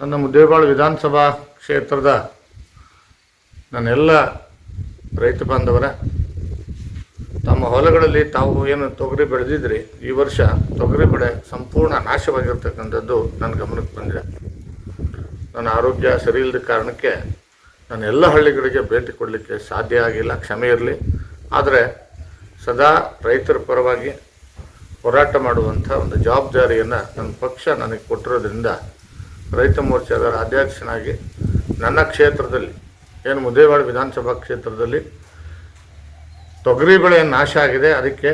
ನನ್ನ ಮುದ್ದೇಬಾಳು ವಿಧಾನಸಭಾ ಕ್ಷೇತ್ರದ ನನ್ನೆಲ್ಲ ರೈತ ಬಾಂಧವರ, ತಮ್ಮ ಹೊಲಗಳಲ್ಲಿ ತಾವು ಏನು ತೊಗರಿ ಬೆಳೆದಿದ್ರಿ, ಈ ವರ್ಷ ತೊಗರಿ ಬೆಳೆ ಸಂಪೂರ್ಣ ನಾಶವಾಗಿರ್ತಕ್ಕಂಥದ್ದು ನನ್ನ ಗಮನಕ್ಕೆ ಬಂದಿದೆ. ನನ್ನ ಆರೋಗ್ಯ ಸರಿ ಇಲ್ಲದ ಕಾರಣಕ್ಕೆ ನಾನು ಎಲ್ಲ ಹಳ್ಳಿಗಳಿಗೆ ಭೇಟಿ ಕೊಡಲಿಕ್ಕೆ ಸಾಧ್ಯ ಆಗಿಲ್ಲ, ಕ್ಷಮೆ ಇರಲಿ. ಆದರೆ ಸದಾ ರೈತರ ಪರವಾಗಿ ಹೋರಾಟ ಮಾಡುವಂಥ ಒಂದು ಜವಾಬ್ದಾರಿಯನ್ನು ನನ್ನ ಪಕ್ಷ ನನಗೆ ಕೊಟ್ಟಿರೋದ್ರಿಂದ ರೈತ ಮೋರ್ಚಾದ ಅಧ್ಯಕ್ಷನಾಗಿ ನನ್ನ ಕ್ಷೇತ್ರದಲ್ಲಿ, ಏನು ಮುದ್ದೇವಾಡ ವಿಧಾನಸಭಾ ಕ್ಷೇತ್ರದಲ್ಲಿ ತೊಗರಿ ಬೆಳೆ ನಾಶ ಆಗಿದೆ, ಅದಕ್ಕೆ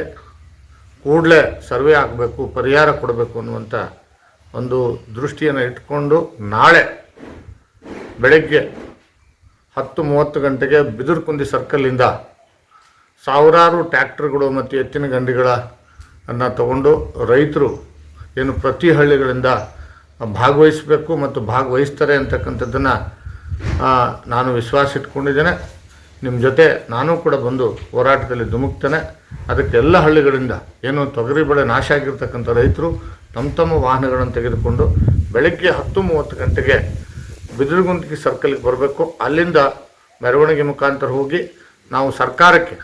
ಕೂಡಲೇ ಸರ್ವೆ ಆಗಬೇಕು, ಪರಿಹಾರ ಕೊಡಬೇಕು ಅನ್ನುವಂಥ ಒಂದು ದೃಷ್ಟಿಯನ್ನು ಇಟ್ಕೊಂಡು ನಾಳೆ ಬೆಳಗ್ಗೆ ಹತ್ತು ಮೂವತ್ತು ಗಂಟೆಗೆ ಬಿದಿರುಕುಂದಿ ಸರ್ಕಲ್ಲಿಂದ ಸಾವಿರಾರು ಟ್ಯಾಕ್ಟರ್ಗಳು ಮತ್ತು ಎತ್ತಿನ ಗಂಡಿಗಳನ್ನು ತಗೊಂಡು ರೈತರು ಏನು ಪ್ರತಿ ಹಳ್ಳಿಗಳಿಂದ ಭಾಗವಹಿಸಬೇಕು ಮತ್ತು ಭಾಗವಹಿಸ್ತಾರೆ ಅಂತಕ್ಕಂಥದ್ದನ್ನು ನಾನು ವಿಶ್ವಾಸ ಇಟ್ಕೊಂಡಿದ್ದೇನೆ ನಿಮ್ಮ ಜೊತೆ ನಾನು ಕೂಡ ಬಂದು ಹೋರಾಟದಲ್ಲಿ ಧುಮುಕ್ತೇನೆ. ಅದಕ್ಕೆ ಎಲ್ಲ ಹಳ್ಳಿಗಳಿಂದ ಏನು ತೊಗರಿ ಬೆಳೆ ನಾಶ ಆಗಿರ್ತಕ್ಕಂಥ ರೈತರು ತಮ್ಮ ತಮ್ಮ ವಾಹನಗಳನ್ನು ತೆಗೆದುಕೊಂಡು ಬೆಳಗ್ಗೆ ಹತ್ತು ಮೂವತ್ತು ಗಂಟೆಗೆ ಬಿದಿರುಗುಂದಿಗೆ ಸರ್ಕಲ್ಗೆ ಬರಬೇಕು. ಅಲ್ಲಿಂದ ಮೆರವಣಿಗೆ ಮುಖಾಂತರ ಹೋಗಿ ನಾವು ಸರ್ಕಾರಕ್ಕೆ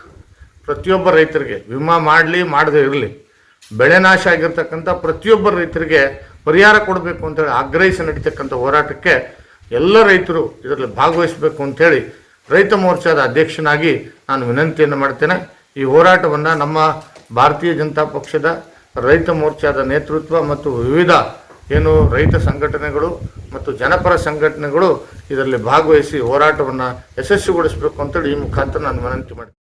ಪ್ರತಿಯೊಬ್ಬ ರೈತರಿಗೆ ವಿಮಾ ಮಾಡಲಿ, ಮಾಡದೇ ಇರಲಿ. ಬೆಳೆ ನಾಶ ಆಗಿರ್ತಕ್ಕಂಥ ಪ್ರತಿಯೊಬ್ಬ ರೈತರಿಗೆ ಪರಿಹಾರ ಕೊಡಬೇಕು ಅಂತೇಳಿ ಆಗ್ರಹಿಸಿ ನಡೀತಕ್ಕಂಥ ಹೋರಾಟಕ್ಕೆ ಎಲ್ಲ ರೈತರು ಇದರಲ್ಲಿ ಭಾಗವಹಿಸಬೇಕು ಅಂತೇಳಿ ರೈತ ಮೋರ್ಚಾದ ಅಧ್ಯಕ್ಷನಾಗಿ ನಾನು ವಿನಂತಿಯನ್ನು ಮಾಡ್ತೇನೆ. ಈ ಹೋರಾಟವನ್ನು ನಮ್ಮ ಭಾರತೀಯ ಜನತಾ ಪಕ್ಷದ ರೈತ ಮೋರ್ಚಾದ ನೇತೃತ್ವ ಮತ್ತು ವಿವಿಧ ಏನು ರೈತ ಸಂಘಟನೆಗಳು ಮತ್ತು ಜನಪರ ಸಂಘಟನೆಗಳು ಇದರಲ್ಲಿ ಭಾಗವಹಿಸಿ ಹೋರಾಟವನ್ನು ಯಶಸ್ವಿಗೊಳಿಸಬೇಕು ಅಂತೇಳಿ ಈ ಮುಖಾಂತರ ನಾನು ವಿನಂತಿ ಮಾಡ್ತೀನಿ.